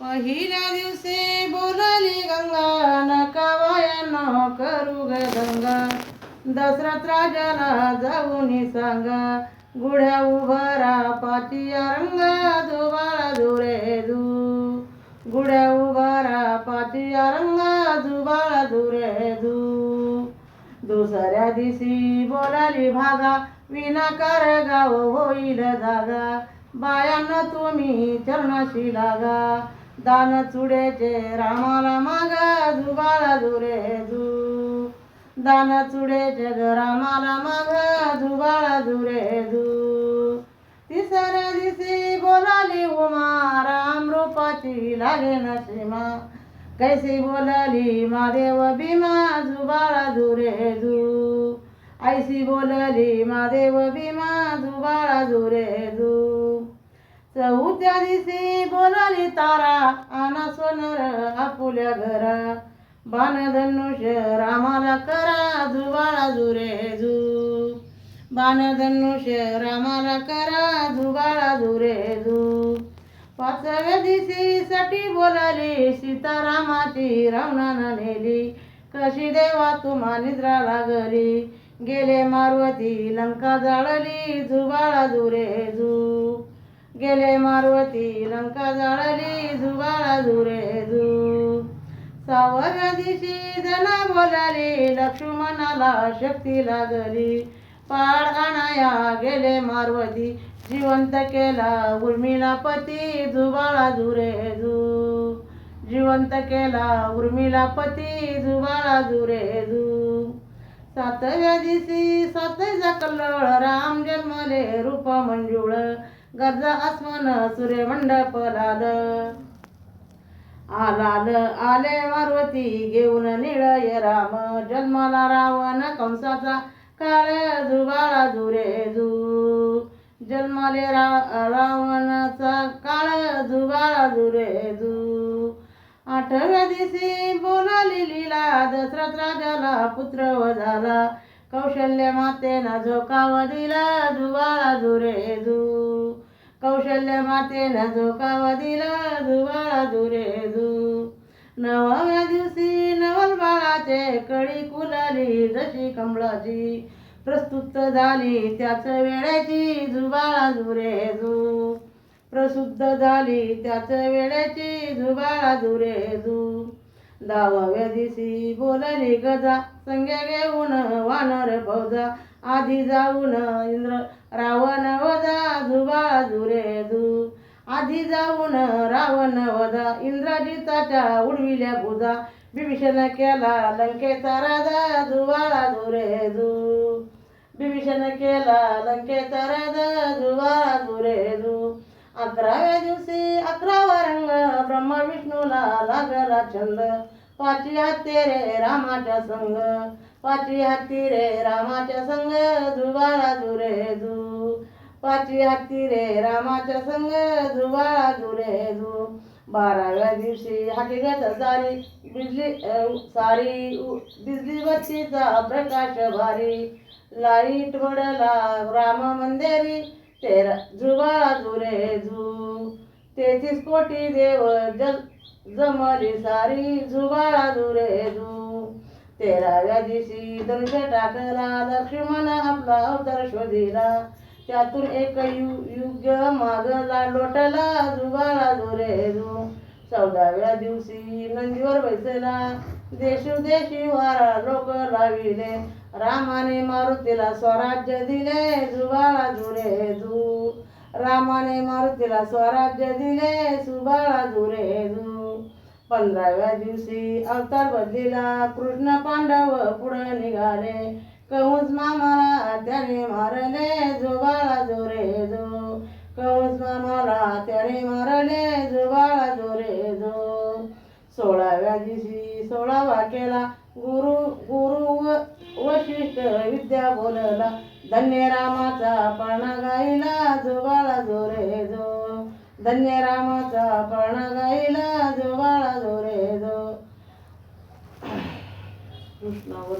पहिल्या दिवशी बोलली गंगा नका न करू ग गंगा. दशरथ राजाला जाऊन सांगा गुढ्या उभारा पाचिया रंगा दुबाळा दुरे दू गुढ्या उभारा पाचिया रंगा दुबाळा दुरे दू दुसऱ्या दिवशी बोलाली भागा विनाकार गाव होईल जागा बायांना तुम्ही चरणाशी लागा. दान चुड्याचे रामाला मागा जुबाळा दुरे जू. दान चुड्याचे ग रामाला मागा जुबाळा दुरे जू. तिसऱ्या दिवशी बोलाली उमा राम रूपाची लागे नशिमा कैसी बोलाली महादेव भीमा जुबाळा दुरे जू. ऐसी बोलली महादेव भीमा जुबाळा दुरे जू. चौथ्या दिवशी बोलाली तारा आना सोनर आपुल्या घरा. बाणधनुष रामाला करा जुबाळा दुरे जू बाणधनुष रामाला करा जुबाळा दुरे जू पाचव्या दिवशी साठी बोलाली सीतारामाची रावणानं नेली. कशी देवा तुम्हा निद्रा लागली. गेले मारुती लंका जाळली जुबाळा दुरे जू गेले मारुती लंका जाळली जुबाळा दुरे जू सहाव्या दिवशी जना बोलाली लक्ष्मणाला शक्ती लागली. पाड आणाया गेले मारवती जिवंत केला उर्मिला पती जुबाळा दुरे जू जिवंत केला उर्मिला पती जुबाळा दुरे जू सातव्या दिवशी सात कल्लोळ राम जन्मले रूप मंजुळ. गरजा आसमान सूर्यमंडप लाल आलाल आले मारुती घेऊन निळय राम. जन्माला रावण कंसाचा काळ जुबाळा जुरे जू. जन्माले रा रावणाचा काळ जुबाळा जुरे जू. आठव्या दिवशी बोलाली लिला दशरथ राजाला पुत्र व झाला कौशल्य मातेनं झोकाव दिला जुबाळा जुरे जू. कौशल्य मातेनं झोकाव दिला जुबाळा दुरे जू नवव्या दिवशी नवल बाळाचे कळी कुलाली जशी कमळाची. प्रस्तुत झाली त्याच वेळेची जुबाळा दुरे जू प्रसिद्ध झाली त्याच वेळेची जुबाळा दुरे जू दहाव्या दिवशी बोलली गजा संग्या घेऊन वानर फौजा आधी जाऊन इंद्र रावण वदा जुबाळा दुरे जू. आधी जाऊन रावण वदा इंद्रजिताच्या उडविल्या बुजा बिभीषण केला लंकेचा राजा जुवाळा दुरे जू. बिभीषण केला लंकेचा राजा जुवाळा दुरे जू. अकराव्या दिवशी अकरावा रंग ब्रह्मा विष्णूला लागला छंद. पाचव्या तेरे रामाच्या संग. पाचवी हत्ती रे रामाच्या संग जुबाळा दुरे जू. पाचवी हत्ती रे रामाच्या संग जुबाळा दुरे जू. बाराव्या दिवशी हकीकत सारी बिजली सारी बिजली बत्तीचा प्रकाश भारी. लाइट वडला राम मंदिरी तेरा जुबाळा दुरे जू. तेहतीस कोटी देव जल जमली सारी जुबाळा दुरे जू. तेराव्या दिवशी दर्श टाकला लक्ष्मण आपला अवतार शोधिला. त्यातून एक यु युग्य मागला लोटला जुबाळा दुरे जू चौदाव्या दिवशी नंदीवर बैसला. देशोदेशी वारा लोक लाविले. रामाने मारुतीला स्वराज्य दिले जुबाळा दुरे जू रामाने मारुतीला स्वराज्य दिले सुबाळा दुरे पंधराव्या दिवशी अवतार बदलीला कृष्ण पांडव पुढे निघाले. कंस मामाला त्याने मारले जोबाळा जोरे जो. कंस मामाला त्याने मारले जोबाळा जोरे जो. सोळाव्या दिवशी सोळावा केला गुरु गुरु व वशिष्ठ विद्या बोलला. धन्य रामाचा पाणा गाईला जोबाळा जोरे जो. धन्य रामाचा पणा गाईला जोबाळा जोरे जो कृष्णावर